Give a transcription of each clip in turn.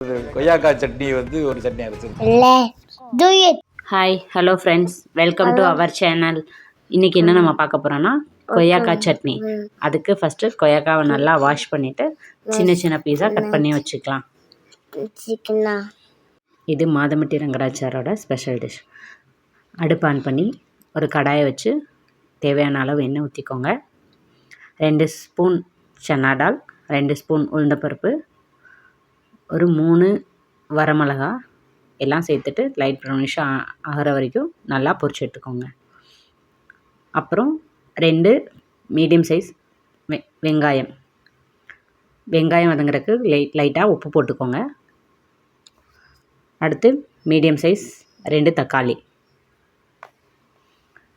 கொய்யாக்காய் சட்னி வந்து ஒரு chutney அரைச்சிருக்கோம். Hi hello friends welcome to our channel இன்றைக்கி என்ன நம்ம பார்க்க போகிறோன்னா கொய்யாக்காய் சட்னி. அதுக்கு ஃபஸ்ட்டு கொய்யாக்காவை நல்லா வாஷ் பண்ணிவிட்டு சின்ன சின்ன பீஸாக கட் பண்ணி வச்சுக்கலாம். இது மாதமட்டி ரங்கராச்சாரோட ஸ்பெஷல் டிஷ் அடுப்பு ஆன் பண்ணி ஒரு கடாயை வச்சு தேவையான அளவு எண்ணெய் ஊற்றிக்கோங்க ரெண்டு ஸ்பூன் சன்னா டால் ரெண்டு ஸ்பூன் உளுந்தப்பருப்பு ஒரு மூணு வரமிளகா எல்லாம் சேர்த்துட்டு லைட் ப்ரௌனிஷாக ஆகிற வரைக்கும் நல்லா பொரிச்சு எடுத்துக்கோங்க. அப்புறம் ரெண்டு மீடியம் சைஸ் வெ வெங்காயம். வெங்காயம் வதங்குறதுக்கு லைட் லைட்டாக உப்பு போட்டுக்கோங்க. அடுத்து மீடியம் சைஸ் ரெண்டு தக்காளி.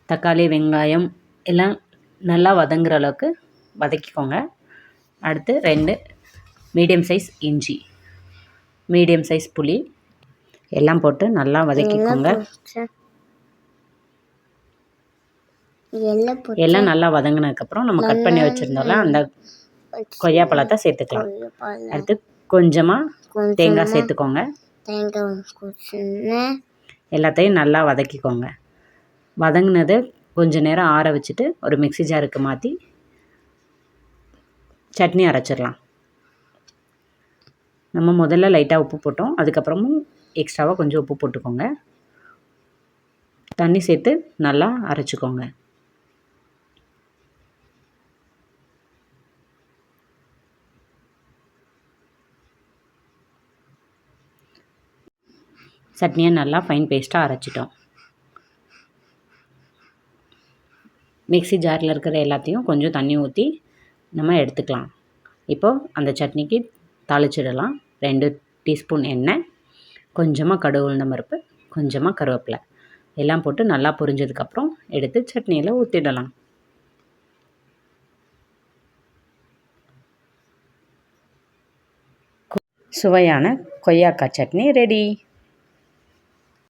தக்காளி வெங்காயம் எல்லாம் நல்லா வதங்குற அளவுக்கு வதக்கிக்கோங்க. அடுத்து ரெண்டு மீடியம் சைஸ் இஞ்சி. மீடியம் சைஸ் புளி. எல்லாம் போட்டு நல்லா வதக்கிக்கோங்க. எல்லாம் நல்லா வதங்கினதுக்கப்புறம் நம்ம கட் பண்ணி வச்சுருந்தோம்ல அந்த கொய்யா பழத்தை சேர்த்துக்கலாம். அடுத்து கொஞ்சமாக கொஞ்சமா தேங்காய் சேர்த்துக்கோங்க. எல்லாத்தையும் நல்லா வதக்கிக்கோங்க. வதங்கினதை கொஞ்ச நேரம் ஆற வச்சுட்டு ஒரு மிக்ஸி ஜாருக்கு மாற்றி சட்னி அரைச்சிடலாம். நம்ம முதல்ல லைட்டாக உப்பு போட்டோம். அதுக்கப்புறமும் எக்ஸ்ட்ராவாக கொஞ்சம் உப்பு போட்டுக்கோங்க. தண்ணி சேர்த்து நல்லா அரைச்சிக்கோங்க. சட்னியை நல்லா ஃபைன் பேஸ்ட்டாக அரைச்சிட்டோம். மிக்சி ஜாரில் இருக்கிற எல்லாத்தையும் கொஞ்சம் தண்ணி ஊற்றி நம்ம எடுத்துக்கலாம். இப்போது அந்த சட்னிக்கு தாளிச்சிடலாம். ரெண்டு டீஸ்பூன் எண்ணெய் கொஞ்சமாக கடுகு உளுந்தம் பருப்பு கொஞ்சமாக கருவேப்பிலை. எல்லாம் போட்டு நல்லா பொரிஞ்சதுக்கப்புறம் எடுத்து சட்னியில் ஊற்றிடலாம் சுவையான கொய்யாக்காய் சட்னி ரெடி.